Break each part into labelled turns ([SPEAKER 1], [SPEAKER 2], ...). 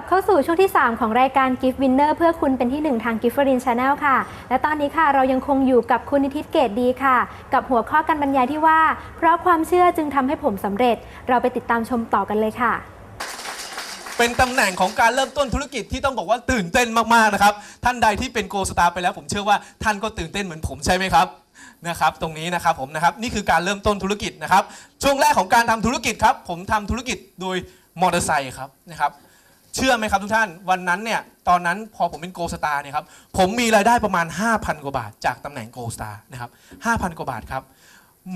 [SPEAKER 1] ลับเข้าสู่ช่วงที่ 3 ของรายการ Gift Winner เพื่อคุณเป็นที่ 1 ทาง g i f t f o r i n Channel ค่ะ และตอนนี้ค่ะเรายังคงอยู่กับคุณนิติตเกตดีค่ะ กับหัวข้อการบรรยายที่ว่า เพราะความเชื่อจึงทำให้ผมสำเร็จ เราไปติดตามชมต่อกันเลยค่ะ
[SPEAKER 2] เป็นตำแหน่งของการเริ่มต้นธุรกิจที่ต้องบอกว่าตื่นเต้นมากๆนะครับ ท่านใดที่เป็นโกสตาร์ไปแล้ว ผมเชื่อว่าท่านก็ตื่นเต้นเหมือนผมใช่ไหมครับนะครับตรงนี้นะครับผมนะครับนี่คือการเริ่มต้นธุรกิจนะครับช่วงแรกของการทำธุรกิจครับผมทำธุรกิจโดยมอเตอร์ไซค์ครับนะครับ เชื่อไหมครับทุกท่าน วันนั้นเนี่ยตอนนั้นพอผมเป็นโกสตาร์เนี่ยครับผมมีรายได้ประมาณ 5,000 กว่าบาท จากตำแหน่งโกสตาร์นะครับ5,000 กว่าบาทครับ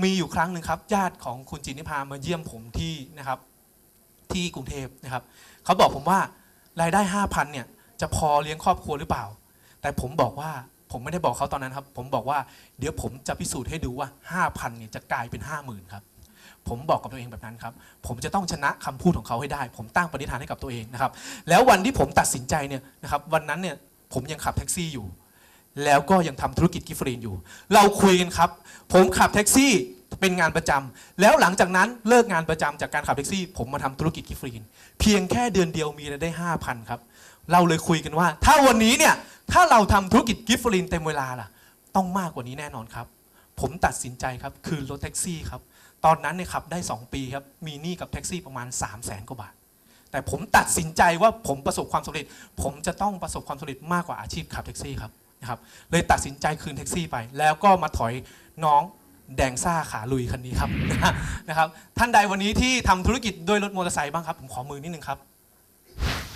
[SPEAKER 2] มีอยู่ครั้งหนึ่งครับ ญาติของคุณจินนิพามาเยี่ยมผมที่นะครับที่กรุงเทพนะครับเขาบอกผมว่ารายได้ 5,000เนี่ยจะพอเลี้ยงครอบครัวหรือเปล่า แต่ผมบอกว่าผมไม่ได้บอกเขาตอนนั้นครับ ผมบอกว่าเดี๋ยวผมจะพิสูจน์ให้ดูว่า 5,000เนี่ยจะกลายเป็น 50,000ครับ ผมบอกกับตัวเองแบบนั้นครับ ผมจะต้องชนะคำพูดของเขาให้ได้ ผมตั้งปณิธานให้กับตัวเองนะครับ แล้ววันที่ผมตัดสินใจเนี่ยนะครับ วันนั้นเนี่ยผมยังขับแท็กซี่อยู่ แล้วก็ยังทำธุรกิจกิฟรีนอยู่ เราคุยกันครับ ผมขับแท็กซี่เป็นงานประจำแล้วหลังจากนั้นเลิกงานประจำจากการขับแท็กซี่ ผมมาทำธุรกิจกิฟรีน เพียงแค่เดือนเดียวมีรายได้5,000ครับ เราเลยคุยกันว่า ถ้าวันนี้เนี่ยถ้าเราทำธุรกิจกิฟต์ฟรีนเต็มเวลาล่ะ ต้องมากกว่านี้แน่นอนครับ ผมตัดสินใจครับ คือรถแท็กซี่ครับ ตอนนั้นเนี่ยขับได้ 2 ปีครับ มีหนี้กับแท็กซี่ประมาณ 3 0 0แสนกว่าบาท แต่ผมตัดสินใจว่าผมประสบความสำเร็จ ผมจะต้องประสบความสำเร็จมากกว่าอาชีพขับแท็กซี่ครับนะครับ เลยตัดสินใจคืนแท็กซี่ไป แล้วก็มาถอยน้องแดงซ่าขาลุยคันนี้ครับนะครับ ท่านใดวันนี้ที่ทำธุรกิจด้วยรถมอเตอร์ไซค์บ้างครับ ผมขอมือนิดนึงครับ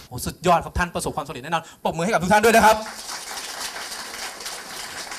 [SPEAKER 2] โอ้สุดยอดครับท่านประสบความสำเร็จแน่นอนปรบมือให้กับทุกท่านด้วยนะครับ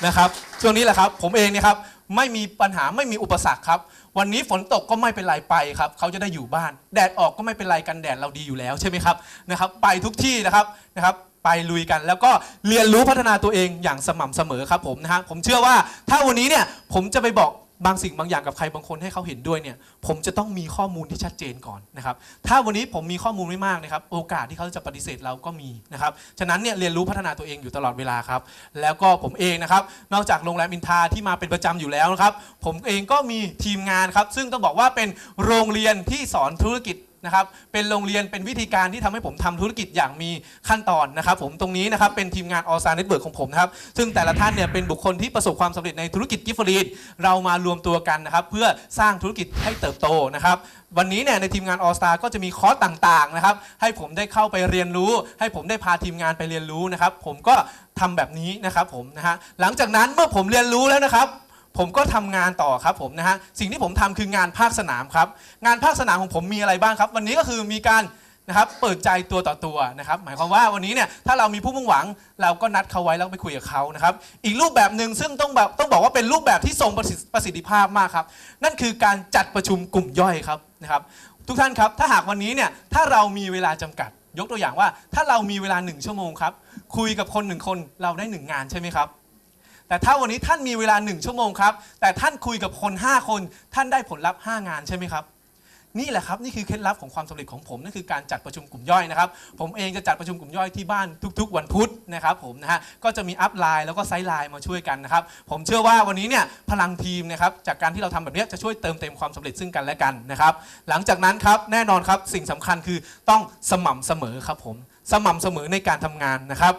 [SPEAKER 2] นะครับช่วงนี้แหละครับ ผมเองเนี่ยครับไม่มีปัญหาไม่มีอุปสรรคครับ วันนี้ฝนตกก็ไม่เป็นไรไปครับเขาจะได้อยู่บ้าน แดดออกก็ไม่เป็นไรกันแดดเราดีอยู่แล้วใช่ไหมครับนะครับ ไปทุกที่นะครับนะครับ ไปลุยกันแล้วก็เรียนรู้พัฒนาตัวเองอย่างสม่ำเสมอครับผมนะฮะผมเชื่อว่าถ้าวันนี้เนี่ยผมจะไปบอก บางสิ่งบางอย่างกับใครบางคนให้เขาเห็นด้วยเนี่ยผมจะต้องมีข้อมูลที่ชัดเจนก่อนนะครับถ้าวันนี้ผมมีข้อมูลไม่มากนะครับโอกาสที่เขาจะปฏิเสธเราก็มีนะครับฉะนั้นเนี่ยเรียนรู้พัฒนาตัวเองอยู่ตลอดเวลาครับแล้วก็ผมเองนะครับนอกจากโรงแรมอินทาที่มาเป็นประจำอยู่แล้วนะครับผมเองก็มีทีมงานครับซึ่งต้องบอกว่าเป็นโรงเรียนที่สอนธุรกิจ นะครับเป็นโรงเรียนเป็นวิธีการที่ทำให้ผมทำธุรกิจอย่างมีขั้นตอนนะครับผมตรงนี้นะครับเป็นทีมงานออซาเน็ตเวิร์กของผมนะครับซึ่งแต่ละท่านเนี่ยเป็นบุคคลที่ประสบความสำเร็จในธุรกิจกิฟต์ฟรีดเรามารวมตัวกันนะครับเพื่อสร้างธุรกิจให้เติบโตนะครับวันนี้เนี่ยในทีมงาน All Star ก็จะมีคอร์สต่างๆนะครับให้ผมได้เข้าไปเรียนรู้ ให้ผมได้พาทีมงานไปเรียนรู้นะครับผมก็ทำแบบนี้นะครับผมนะฮะหลังจากนั้นเมื่อผมเรียนรู้แล้วนะครับ ผมก็ทำงานต่อครับผมนะฮะสิ่งที่ผมทำคืองานภาคสนามครับงานภาคสนามของผมมีอะไรบ้างครับ วันนี้ก็คือมีการนะครับเปิดใจตัวต่อตัวนะครับหมายความว่าวันนี้เนี่ยถ้าเรามีผู้มุ่งหวังเราก็นัดเขาไว้แล้วไปคุยกับเขานะครับอีกรูปแบบหนึ่งซึ่งต้องแบบต้องบอกว่าเป็นรูปแบบที่ทรงประสิทธิภาพมากครับ นั่นคือการจัดประชุมกลุ่มย่อยครับนะครับทุกท่านครับถ้าหากวันนี้เนี่ยถ้าเรามีเวลาจำกัด ยกตัวอย่างว่า ถ้าเรามีเวลาหนึ่งชั่วโมงครับคุยกับคนหนึ่งคนเราได้หนึ่งงานใช่ไหมครับ แต่ถ้าวันนี้ท่านมีเวลา 1 ชั่วโมงครับ แต่ท่านคุยกับคน 5 คน ท่านได้ผลลัพธ์5งานใช่ไหมครับ นี่แหละครับนี่คือเคล็ดลับของความสำเร็จของผมนั่นคือการจัดประชุมกลุ่มย่อยนะครับ ผมเองจะจัดประชุมกลุ่มย่อยที่บ้านทุก ๆ วันพุธนะครับผมนะฮะก็จะมีอัพไลน์แล้วก็ไซด์ไลน์มาช่วยกันนะครับ ผมเชื่อว่าวันนี้เนี่ยพลังทีมนะครับจากการที่เราทำแบบนี้จะช่วยเติมเต็มความสำเร็จซึ่งกันและกันนะครับหลังจากนั้นครับแน่นอนครับสิ่งสำคัญคือต้องสม่ำเสมอครับผมสม่ำเสมอในการทำงานนะครับ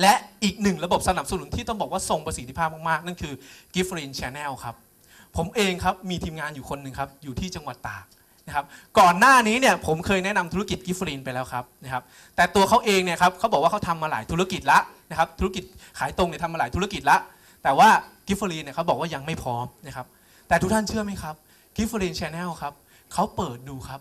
[SPEAKER 2] และอีกหนึ่งระบบสนับสนุนที่ต้องบอกว่าทรงประสิทธิภาพมากๆ นั่นคือ g i f t r i n Channel ครับ ผมเองครับมีทีมงานอยู่คนหนึ่งครับ อยู่ที่จังหวัดตากนะครับก่อนหน้านี้เนี่ยผมเคยแนะนำธุรกิจ g i f t r i n ไปแล้วครับนะครับแต่ตัวเขาเองเนี่ยครับเขาบอกว่าเขาทำมาหลายธุรกิจละนะครับธุรกิจขายตรงเนี่ยทำมาหลายธุรกิจละแต่ว่า g i f t r i n เนี่ยเขาบอกว่ายังไม่พร้อมนะครับแต่ทุกท่านเชื่อไหมครับ g i f t r i n Channel ครับเขาเปิดดูครับ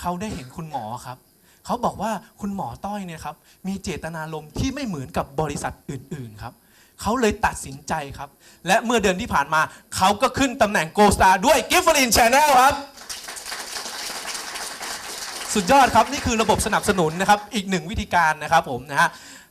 [SPEAKER 2] เขาได้เห็นคุณหมอครับ เขาบอกว่าคุณหมอต้อยเนี่ยครับมีเจตนารมณ์ที่ไม่เหมือนกับบริษัทอื่นๆครับเขาเลยตัดสินใจครับ และเมื่อเดือนที่ผ่านมา เขาก็ขึ้นตำแหน่งโกสตาด้วย g i f f e r i n Channel ครับ สุดยอดครับ นี่คือระบบสนับสนุนนะครับ อีกหนึ่งวิธีการนะครับผมนะฮะ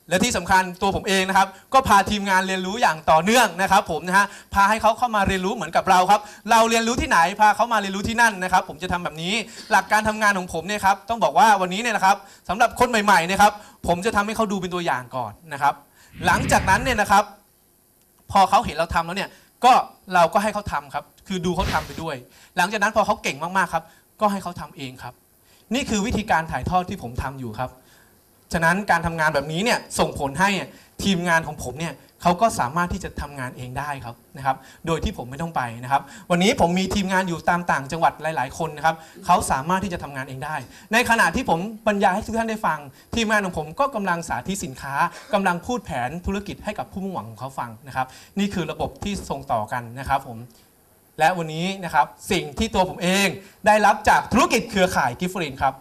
[SPEAKER 2] และที่สำคัญตัวผมเองนะครับ ก็พาทีมงานเรียนรู้อย่างต่อเนื่องนะครับ ผมนะฮะพาให้เขาเข้ามาเรียนรู้เหมือนกับเราครับ เราเรียนรู้ที่ไหนพาเขามาเรียนรู้ที่นั่นนะครับ ผมจะทำแบบนี้หลักการทำงานของผมเนี่ยครับต้องบอกว่าวันนี้เนี่ยนะครับสำหรับคนใหม่ๆนะครับ ผมจะทำให้เขาดูเป็นตัวอย่างก่อนนะครับ หลังจากนั้นเนี่ยนะครับ พอเขาเห็นเราทำแล้วเนี่ยก็เราก็ให้เขาทำครับ คือดูเขาทำไปด้วย หลังจากนั้นพอเขาเก่งมากๆครับ ก็ให้เขาทำเองครับ นี่คือวิธีการถ่ายทอดที่ผมทำอยู่ครับ ฉะนั้นการทำงานแบบนี้เนี่ยส่งผลให้ทีมงานของผมเนี่ยเขาก็สามารถที่จะทำงานเองได้ครับนะครับ โดยที่ผมไม่ต้องไปนะครับ วันนี้ผมมีทีมงานอยู่ตามต่างจังหวัดหลาย ๆ คนนะครับเขาสามารถที่จะทำงานเองได้ ในขณะที่ผมบรรยายให้ทุกท่านได้ฟัง ทีมงานของผมก็กำลังสาธิตสินค้ากำลังพูดแผนธุรกิจให้กับผู้มุ่งหวังของเขาฟังนะครับ นี่คือระบบที่ส่งต่อกันนะครับผมและวันนี้นะครับสิ่งที่ตัวผมเองได้รับจากธุรกิจเครือข่ายกิฟฟรินครับ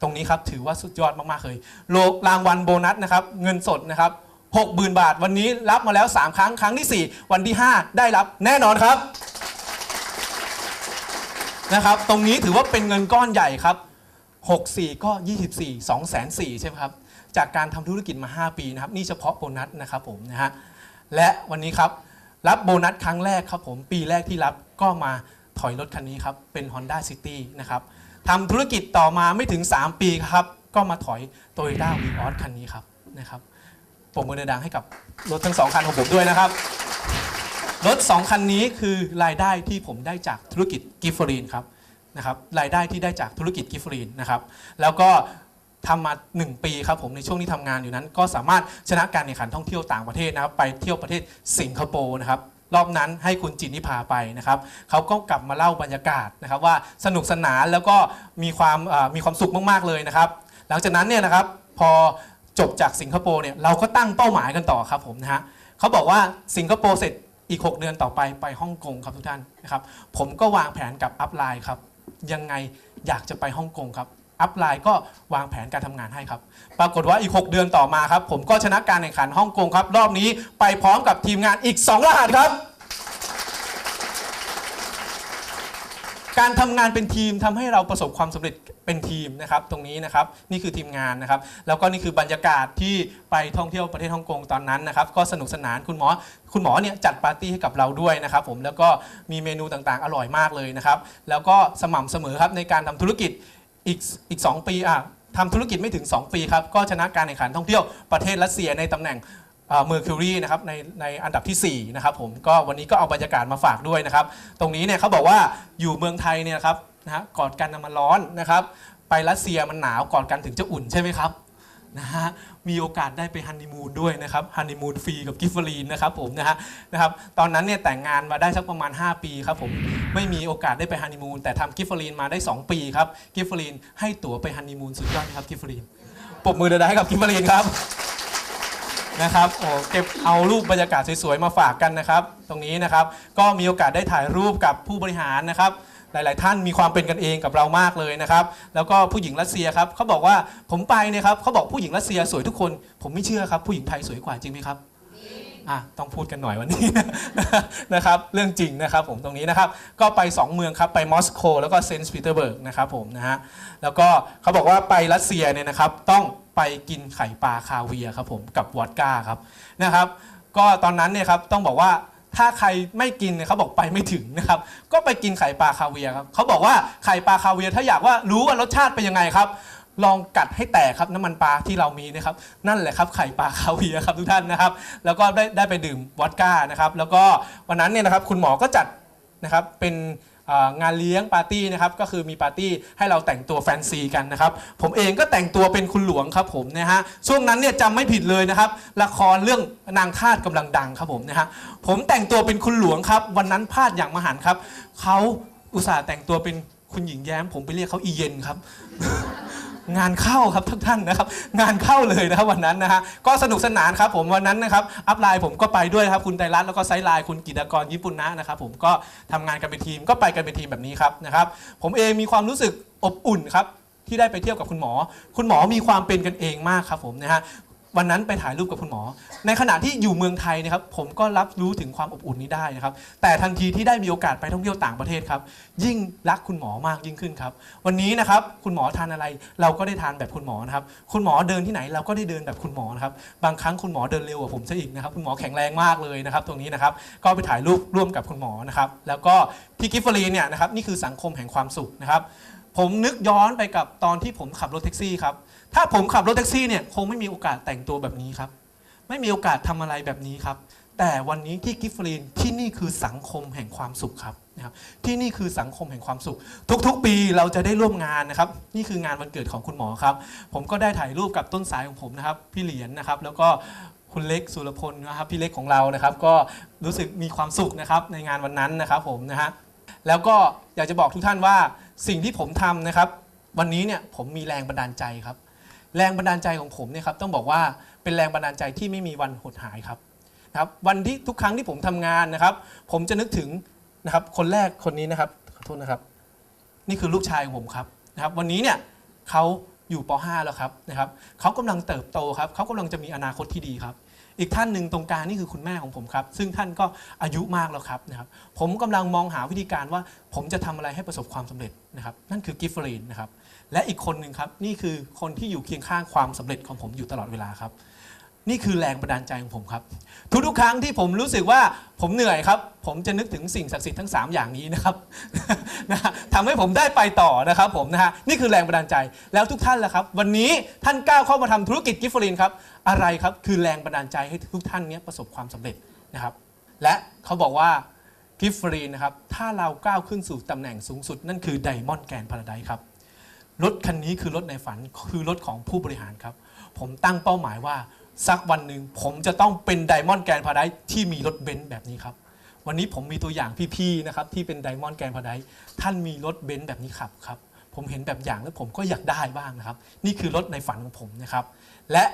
[SPEAKER 2] ตรงนี้ครับถือว่าสุดยอดมากๆเลยโลกรางวัลโบนัสนะครับเงินสดนะครับ60,000 บาท วันนี้รับมาแล้ว 3 ครั้งครั้งที่ 4 วันที่ 5 ได้รับแน่นอนครับนะครับ ตรงนี้ถือว่าเป็นเงินก้อนใหญ่ครับ 64 ก็ 24 2 4 0 0 0ใช่ไหมครับ จากการทำธุรกิจมา 5 ปีนะครับนี่เฉพาะโบนัสนะครับผมนะฮะและวันนี้ครับรับโบนัสครั้งแรกครับผมปีแรกที่รับก็มาถอยรถคันนี้ครับเป็น Honda City นะครับ ทำธุรกิจต่อมาไม่ถึง 3 ปีครับ ก็มาถอย Toyota v ีออสคันนี้ครับนะครับปรบมือดังให้กับรถทั้งสองคันของผมด้วยนะครับ รถ 2 คันนี้คือรายได้ที่ผมได้จากธุรกิจกิฟฟรีนครับนะครับรายได้ที่ได้จากธุรกิจกิฟฟรีนนะครับแล้วก็ทำมา 1 ปีครับผมในช่วงที่ทำงานอยู่นั้น ก็สามารถชนะการแข่งขันท่องเที่ยวต่างประเทศนะครับ ไปเที่ยวประเทศสิงคโปร์นะครับ รอบนั้นให้คุณจินนิพาไปนะครับเขาก็กลับมาเล่าบรรยากาศนะครับว่าสนุกสนานแล้วก็มีความมีความสุขมากๆเลยนะครับ หลังจากนั้นเนี่ยนะครับพอจบจากสิงคโปร์เนี่ยเราก็ตั้งเป้าหมายกันต่อครับผมนะฮะเขาบอกว่าสิงคโปร์เสร็จอีก 6 เดือนต่อไปไปฮ่องกงครับทุกท่านนะครับผมก็วางแผนกับอัพไลน์ครับยังไงอยากจะไปฮ่องกงครับ อัพไลน์ก็วางแผนการทำงานให้ครับ ปรากฏว่าอีก 6 เดือนต่อมาครับ ผมก็ชนะการแข่งขันฮ่องกงครับ รอบนี้ไปพร้อมกับทีมงานอีก 2 รหัสครับ การทำงานเป็นทีมทำให้เราประสบความสำเร็จเป็นทีมนะครับตรงนี้นะครับนี่คือทีมงานนะครับแล้วก็นี่คือบรรยากาศที่ไปท่องเที่ยวประเทศฮ่องกงตอนนั้นนะครับก็สนุกสนานคุณหมอคุณหมอเนี่ยจัดปาร์ตี้ให้กับเราด้วยนะครับผมแล้วก็มีเมนูต่างๆอร่อยมากเลยนะครับแล้วก็สม่ำเสมอครับในการทำธุรกิจ อีกอีก2ปีอะทำธุรกิจไม่ถึง 2 ปีครับ ก็ชนะการแข่งขันท่องเที่ยวประเทศรัสเซียในตำแหน่งเมอร์คิวรีนะครับในในอันดับทีสี่4นะครับผมก็วันนี้ก็เอาบรรยากาศมาฝากด้วยนะครับ ตรงนี้เนี่ยเขาบอกว่าอยู่เมืองไทยเนี่ยครับนะฮะกอดกันน่ะมันร้อนนะครับ ไปรัสเซียมันหนาวกอดกันถึงจะอุ่นใช่ไหมครับนะฮะมีโอกาสได้ไปฮันนีมูนด้วยนะครับฮันนีมูนฟรีกับกิฟฟรีนนะครับผมนะฮะนะครับตอนนั้นเนี่ยแต่งงานมาได้สักประมาณ 5 ปีครับผม ไม่มีโอกาสได้ไปฮันนีมูนแต่ทำกิฟฟรีนมาได้ 2 ปีครับกิฟฟรีนให้ตั๋วไปฮันนีมูนสุดยอดครับกิฟฟรีนปรบมือเดาให้กับกิฟฟรีนครับนะครับโอ้เก็บเอารูปบรรยากาศสวยๆมาฝากกันนะครับ ตรงนี้นะครับก็มีโอกาสได้ถ่ายรูปกับผู้บริหารนะครับหลาย ๆ ท่านมีความเป็นกันเองกับเรามากเลยนะครับ แล้วก็ผู้หญิงรัสเซียครับเขาบอกว่าผมไปเนี่ยครับเขาบอกผู้หญิงรัสเซียสวยทุกคน ผมไม่เชื่อครับผู้หญิงไทยสวยกว่าจริงไหมครับ อะต้องพูดกันหน่อยวันนี้ นะครับ เรื่องจริงนะครับผมตรงนี้นะครับ ก็ไป 2 เมืองครับ ไปมอสโกแล้วก็เซนต์ปีเตอร์เบิร์กนะครับผมนะฮะ แล้วก็เขาบอกว่าไปรัสเซียเนี่ยนะครับ ต้องไปกินไข่ปลาคาเวียครับผมกับวอดก้าครับนะครับ ก็ตอนนั้นเนี่ยครับต้องบอกว่าถ้าใครไม่กินเนี่ยเขาบอกไปไม่ถึงนะครับ ก็ไปกินไข่ปลาคาเวียครับเขาบอกว่าไข่ปลาคาเวียถ้าอยากว่ารู้ว่ารสชาติเป็นยังไงครับ ลองกัดให้แตกครับน้ำมันปลาที่เรามีนะครับ นั่นแหละครับไข่ปลาคาเวียครับทุกท่านนะครับ แล้วก็ได้ได้ไปดื่มวอดก้านะครับ แล้วก็วันนั้นเนี่ยนะครับคุณหมอก็จัดนะครับเป็นงานเลี้ยงปาร์ตี้นะครับก็คือมีปาร์ตี้ให้เราแต่งตัวแฟนซีกันนะครับผมเองก็แต่งตัวเป็นคุณหลวงครับผมนะฮะช่วงนั้นเนี่ยจำไม่ผิดเลยนะครับละครเรื่องนางทาสกำลังดังครับผมนะฮะผมแต่งตัวเป็นคุณหลวงครับ วันนั้นพลาดอย่างมหันครับเขาอุตส่าห์แต่งตัวเป็นคุณหญิงแย้ม ผมไปเรียกเขาอีเย็นครับ งานเข้าครับทุกท่านนะครับ งานเข้าเลยนะครับวันนั้นนะฮะก็สนุกสนานครับผมวันนั้นนะครับอัพไลน์ผมก็ไปด้วยครับคุณไตรรัตน์แล้วก็ไซด์ไลน์คุณกิตกรญี่ปุ่นนะนะครับผมก็ทำงานกันเป็นทีมก็ไปกันเป็นทีมแบบนี้ครับนะครับผมเองมีความรู้สึกอบอุ่นครับที่ได้ไปเที่ยวกับคุณหมอ คุณหมอมีความเป็นกันเองมากครับผมนะฮะ วันนั้นไปถ่ายรูปกับคุณหมอ ในขณะที่อยู่เมืองไทยนะครับ ผมก็รับรู้ถึงความอบอุ่นนี้ได้นะครับ แต่ทันทีที่ได้มีโอกาสไปท่องเที่ยวต่างประเทศครับ ยิ่งรักคุณหมอมากยิ่งขึ้นครับ วันนี้นะครับคุณหมอทานอะไร เราก็ได้ทานแบบคุณหมอนะครับ คุณหมอเดินที่ไหนเราก็ได้เดินแบบคุณหมอนะครับ บางครั้งคุณหมอเดินเร็วกว่าผมซะอีกนะครับ คุณหมอแข็งแรงมากเลยนะครับ ตรงนี้นะครับ ก็ไปถ่ายรูปร่วมกับคุณหมอนะครับ แล้วก็ที่กิฟฟรีเนี่ยนะครับ นี่คือสังคมแห่งความสุขนะครับ ผมนึกย้อนไปกับตอนที่ผมขับรถแท็กซี่ครับ ถ้าผมขับรถแท็กซี่เนี่ยคงไม่มีโอกาสแต่งตัวแบบนี้ครับ ไม่มีโอกาสทำอะไรแบบนี้ครับ แต่วันนี้ที่กิฟฟรีนที่นี่คือสังคมแห่งความสุขครับนะครับ ที่นี่คือสังคมแห่งความสุข ทุกๆ ปีเราจะได้ร่วมงานนะครับ นี่คืองานวันเกิดของคุณหมอครับ ผมก็ได้ถ่ายรูปกับต้นสายของผมนะครับ พี่เหรียญนะครับ แล้วก็คุณเล็กสุรพลนะครับพี่เล็กของเรานะครับ ก็รู้สึกมีความสุขนะครับในงานวันนั้นนะครับผมนะฮะแล้วก็อยากจะบอกทุกท่านว่าสิ่งที่ผมทำนะครับ วันนี้เนี่ยผมมีแรงบันดาลใจครับ แรงบันดาลใจของผมเนี่ยครับต้องบอกว่าเป็นแรงบันดาลใจที่ไม่มีวันหดหายครับนะครับวันที่ทุกครั้งที่ผมทำงานนะครับ ผมจะนึกถึงนะครับคนแรกคนนี้นะครับขอโทษนะครับ นี่คือลูกชายของผมครับนะครับ วันนี้เนี่ยเขาอยู่ป .5 แล้วครับนะครับเขากำลังเติบโตครับเขากำลังจะมีอนาคตที่ดีครับ อีกท่านหนึ่งตรงกลางนี่คือคุณแม่ของผมครับ ซึ่งท่านก็อายุมากแล้วครับนะครับ ผมกำลังมองหาวิธีการว่า ผมจะทำอะไรให้ประสบความสำเร็จนะครับ นั่นคือกิฟเฟอรีนนะครับ และอีกคนหนึ่งครับ นี่คือคนที่อยู่เคียงข้างความสำเร็จของผมอยู่ตลอดเวลาครับ นี่คือแรงบันดาลใจของผมครับ ทุกๆครั้งที่ผมรู้สึกว่าผมเหนื่อยครับ ผมจะนึกถึงสิ่งศักดิ์สิทธิ์ทั้ง 3 อย่างนี้นะครับนะทำให้ผมได้ไปต่อนะครับผมนะฮะนี่คือแรงบันดาลใจแล้วทุกท่านล่ะครับ วันนี้ท่านก้าวเข้ามาทำธุรกิจกิฟฟรีนครับอะไรครับคือแรงบันดาลใจให้ทุกท่านเนี้ยประสบความสำเร็จนะครับ และเขาบอกว่ากิฟฟรีนนะครับ ถ้าเราก้าวขึ้นสู่ตำแหน่งสูงสุด นั่นคือไดมอนด์แกนพาราไดครับ รถคันนี้คือรถในฝันคือรถของผู้บริหารครับ ผมตั้งเป้าหมายว่าสักวันหนึ่งผมจะต้องเป็นไดมอนด์แกรนพาราไดที่มีรถเบนซ์แบบนี้ครับ วันนี้ผมมีตัวอย่างพี่ๆนะครับที่เป็นไดมอนด์แกรนพาราไดท่านมีรถเบนซ์แบบนี้ขับครับ ผมเห็นแบบอย่างแล้วผมก็อยากได้บ้างนะครับ นี่คือรถในฝันของผมนะครับ และ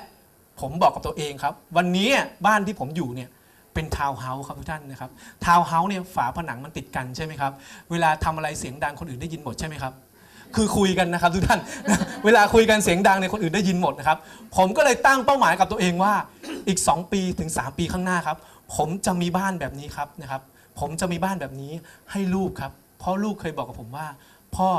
[SPEAKER 2] ผมบอกกับตัวเองครับ วันนี้บ้านที่ผมอยู่เนี่ยเป็นทาวน์เฮาส์ครับทุกท่านนะครับทาวน์เฮาส์เนี่ยฝาผนังมันติดกันใช่ไหมครับ เวลาทำอะไรเสียงดังคนอื่นได้ยินหมดใช่ไหมครับ คือคุยกันนะครับทุกท่าน เวลาคุยกันเสียงดังเนี่ยคนอื่นได้ยินหมดนะครับ ผมก็เลยตั้งเป้าหมายกับตัวเองว่าอีก 2 ปีถึง 3 ปีข้างหน้าครับ ผมจะมีบ้านแบบนี้ครับนะครับ ผมจะมีบ้านแบบนี้ให้ลูกครับ เพราะลูกเคยบอกกับผมว่า พ่อ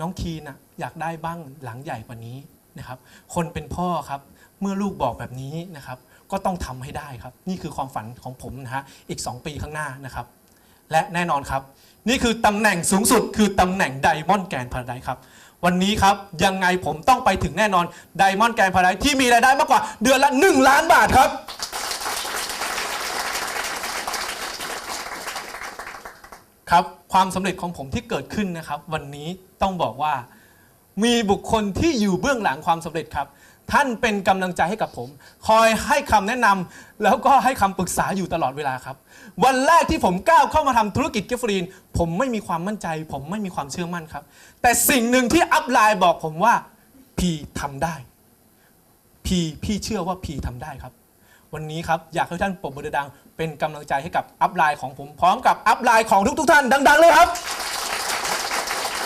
[SPEAKER 2] น้องคีนะอยากได้บ้างหลังใหญ่กว่านี้นะครับ คนเป็นพ่อครับ เมื่อลูกบอกแบบนี้นะครับ ก็ต้องทำให้ได้ครับ นี่คือความฝันของผมนะฮะอีก 2 ปีข้างหน้านะครับ และแน่นอนครับ นี่คือตำแหน่งสูงสุด คือตำแหน่งไดมอนด์แกนพาราไดครับวันนี้ครับยังไงผมต้องไปถึงแน่นอนไดมอนด์แกนพาราไดที่มีรายได้มากกว่าเดือนละ 1 ล้านบาทครับ ครับความสำเร็จของผมที่เกิดขึ้นนะครับ วันนี้ต้องบอกว่ามีบุคคลที่อยู่เบื้องหลังความสำเร็จครับ ท่านเป็นกำลังใจให้กับผม คอยให้คำแนะนำแล้วก็ให้คำปรึกษาอยู่ตลอดเวลาครับ วันแรกที่ผมก้าวเข้ามาทำธุรกิจเกฟรีน ผมไม่มีความมั่นใจ ผมไม่มีความเชื่อมั่นครับ แต่สิ่งหนึ่งที่อัพไลน์บอกผมว่าพีทำได้ พีพี่เชื่อว่าพีทำได้ครับ วันนี้ครับอยากให้ท่านปรบมือดัง เป็นกำลังใจให้กับอัพไลน์ของผมพร้อมกับอัพไลน์ของทุกๆ ท่านดัง ๆ เลยครับ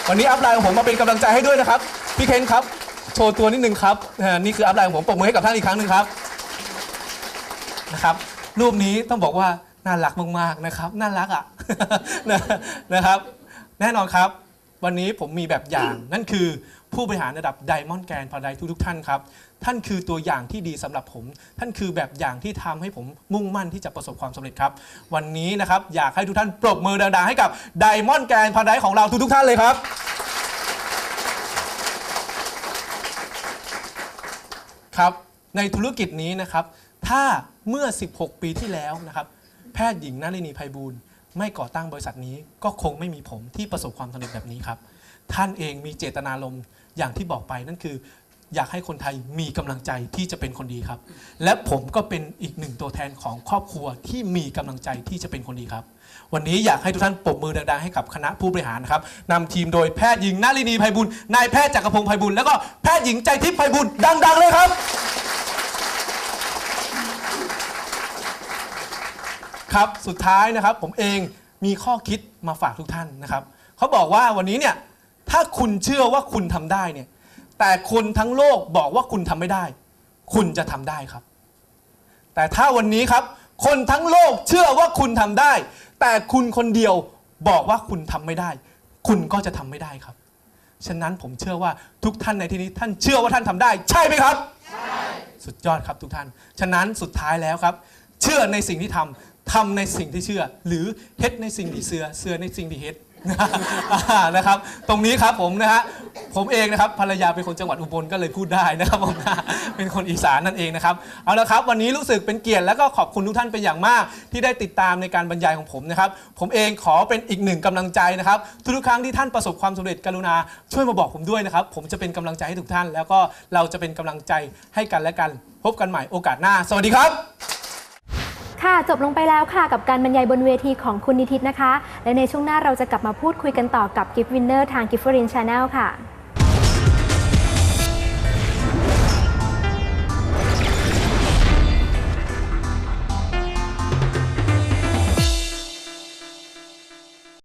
[SPEAKER 2] วันนี้อัพไลน์ของผมมาเป็นกำลังใจให้ด้วยนะครับพี่เคนครับ โชว์ตัวนิดนึงครับอ่านี่คืออัพไลน์ของผมปรบมือให้กับท่านอีกครั้งหนึ่งครับนะครับ รูปนี้ต้องบอกว่าน่ารักมากๆนะครับ น่ารักอะ นะนะครับ แน่นอนครับ วันนี้ผมมีแบบอย่าง นั่นคือผู้บริหารระดับไดมอนด์แกรนพาราไดทุกๆท่านครับ ท่านคือตัวอย่างที่ดีสำหรับผม ท่านคือแบบอย่างที่ทำให้ผมมุ่งมั่นที่จะประสบความสำเร็จครับ วันนี้นะครับอยากให้ทุกท่านปรบมือดังๆให้กับไดมอนด์แกรนพาราไดของเราทุกๆท่านเลยครับ ครับในธุรกิจนี้นะครับ ถ้าเมื่อ 16 ปีที่แล้วนะครับ แพทย์หญิงนารินีไพบูลย์ไม่ก่อตั้งบริษัทนี้ ก็คงไม่มีผมที่ประสบความสำเร็จแบบนี้ครับ ท่านเองมีเจตนารมณ์อย่างที่บอกไปนั่นคือ อยากให้คนไทยมีกำลังใจที่จะเป็นคนดีครับ และผมก็เป็นอีกหนึ่งตัวแทนของครอบครัวที่มีกำลังใจที่จะเป็นคนดีครับ วันนี้อยากให้ทุกท่านปรบมือดังๆให้กับคณะผู้บริหารครับนำทีมโดยแพทย์หญิงนารินีไพบูลย์นายแพทย์จักรพงศ์ไพบูลย์แล้วก็แพทย์หญิงใจทิพย์ไพบูลย์ดัง ๆ เลยครับ ครับสุดท้ายนะครับ ผมเองมีข้อคิดมาฝากทุกท่านนะครับเขาบอกว่าวันนี้เนี่ยถ้าคุณเชื่อว่าคุณทำได้เนี่ย แต่คนทั้งโลกบอกว่าคุณทำไม่ได้ คุณจะทำได้ครับ แต่ถ้าวันนี้ครับ คนทั้งโลกเชื่อว่าคุณทำได้ แต่คุณคนเดียวบอกว่าคุณทำไม่ได้ คุณก็จะทำไม่ได้ครับ ฉะนั้นผมเชื่อว่าทุกท่านในที่นี้ท่านเชื่อว่าท่านทำได้ ใช่ไหมครับสุดยอดครับทุกท่าน ฉะนั้นสุดท้ายแล้วครับ เชื่อในสิ่งที่ทำทำในสิ่งที่เชื่อ หรือเฮ็ดในสิ่งที่เสือเสือในสิ่งที่เฮ็ดอ่า นะครับ ตรงนี้ครับผมนะฮะผมเองนะครับภรรยาเป็นคนจังหวัดอุบลก็เลยพูดได้นะครับผมเป็นคนอีสานนั่นเองนะครับเอาละครับ วันนี้รู้สึกเป็นเกียรติและก็ขอบคุณทุกท่านเป็นอย่างมาก ที่ได้ติดตามในการบรรยายของผมนะครับ ผมเองขอเป็นอีกหนึ่งกำลังใจนะครับ ทุกๆครั้งที่ท่านประสบความสำเร็จกรุณาช่วยมาบอกผมด้วยนะครับ ผมจะเป็นกำลังใจให้ทุกท่าน แล้วก็เราจะเป็นกำลังใจให้กันและกัน พบกันใหม่โอกาสหน้า สวัสดีครับ
[SPEAKER 1] ค่ะ จบลงไปแล้วค่ะ กับการบรรยายบนเวทีของคุณนิติตนะคะ และในช่วงหน้าเราจะกลับมาพูดคุยกันต่อกับกิฟต์วินเนอร์ทาง Gift Foreign Channel ค่ะ